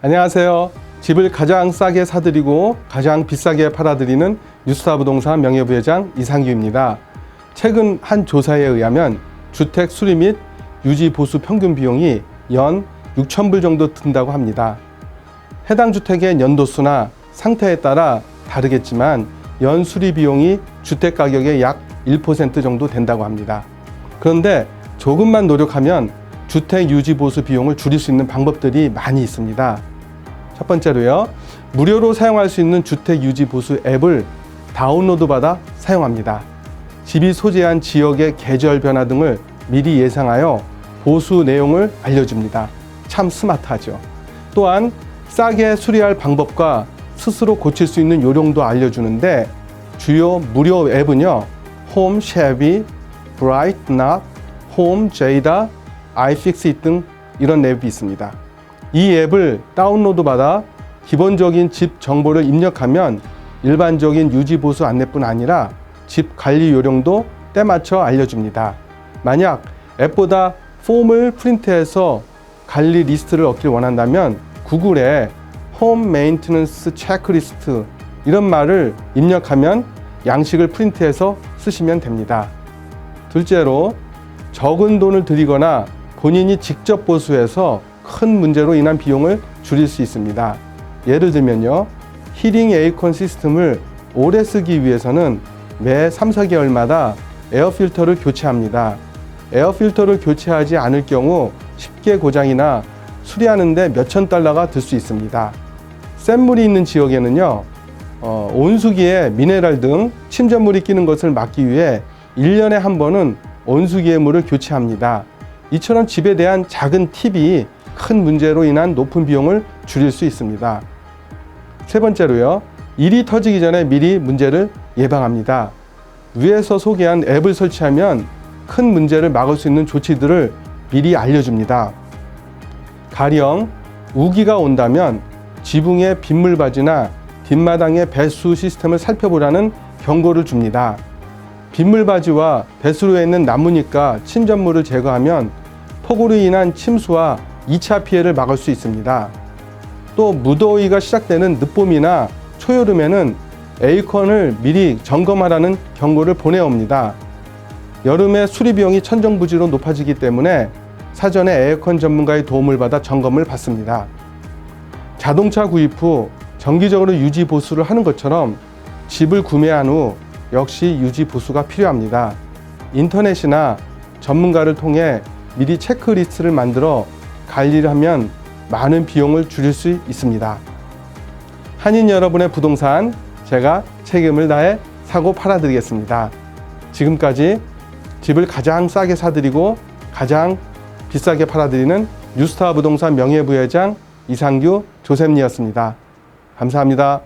안녕하세요. 집을 가장 싸게 사드리고 가장 비싸게 팔아드리는 뉴스타 부동산 명예부회장 이상규입니다. 최근 한 조사에 의하면 주택 수리 및 유지 보수 평균 비용이 연 6,000불 정도 든다고 합니다. 해당 주택의 연도수나 상태에 따라 다르겠지만 연 수리 비용이 주택 가격의 약 1% 정도 된다고 합니다. 그런데 조금만 노력하면 주택 유지 보수 비용을 줄일 수 있는 방법들이 많이 있습니다. 첫 번째로요. 무료로 사용할 수 있는 주택 유지 보수 앱을 다운로드 받아 사용합니다. 집이 소재한 지역의 계절 변화 등을 미리 예상하여 보수 내용을 알려줍니다. 참 스마트하죠. 또한 싸게 수리할 방법과 스스로 고칠 수 있는 요령도 알려주는데 주요 무료 앱은요. 홈 쉐비, 브라이트 납, 홈 제이다, 아이픽스잇 등 이런 앱이 있습니다. 이 앱을 다운로드 받아 기본적인 집 정보를 입력하면 일반적인 유지 보수 안내뿐 아니라 집 관리 요령도 때맞춰 알려줍니다. 만약 앱보다 폼을 프린트해서 관리 리스트를 얻길 원한다면 구글에 홈 메인테넌스 체크리스트 이런 말을 입력하면 양식을 프린트해서 쓰시면 됩니다. 둘째로 적은 돈을 들이거나 본인이 직접 보수해서 큰 문제로 인한 비용을 줄일 수 있습니다. 예를 들면요. 히링 에이콘 시스템을 오래 쓰기 위해서는 매 3, 4개월마다 에어 필터를 교체합니다. 에어 필터를 교체하지 않을 경우 쉽게 고장이나 수리하는데 몇천 달러가 들 수 있습니다. 센 물이 있는 지역에는요, 어, 온수기에 미네랄 등 침전물이 끼는 것을 막기 위해 1년에 한 번은 온수기의 물을 교체합니다. 이처럼 집에 대한 작은 팁이 큰 문제로 인한 높은 비용을 줄일 수 있습니다. 세 번째로요. 일이 터지기 전에 미리 문제를 예방합니다. 위에서 소개한 앱을 설치하면 큰 문제를 막을 수 있는 조치들을 미리 알려줍니다. 가령 우기가 온다면 지붕의 빗물바지나 뒷마당의 배수 시스템을 살펴보라는 경고를 줍니다. 빗물바지와 배수로에 있는 나무니까 침전물을 제거하면 폭우로 인한 침수와 2차 피해를 막을 수 있습니다. 또 무더위가 시작되는 늦봄이나 초여름에는 에어컨을 미리 점검하라는 경고를 보내옵니다. 여름에 수리 비용이 천정부지로 높아지기 때문에 사전에 에어컨 전문가의 도움을 받아 점검을 받습니다. 자동차 구입 후 정기적으로 유지 보수를 하는 것처럼 집을 구매한 후 역시 유지 보수가 필요합니다. 인터넷이나 전문가를 통해 미리 체크리스트를 만들어 관리를 하면 많은 비용을 줄일 수 있습니다. 한인 여러분의 부동산 제가 책임을 다해 사고 팔아드리겠습니다. 지금까지 집을 가장 싸게 사드리고 가장 비싸게 팔아드리는 뉴스타 부동산 명예부회장 이상규 조셉니였습니다. 감사합니다.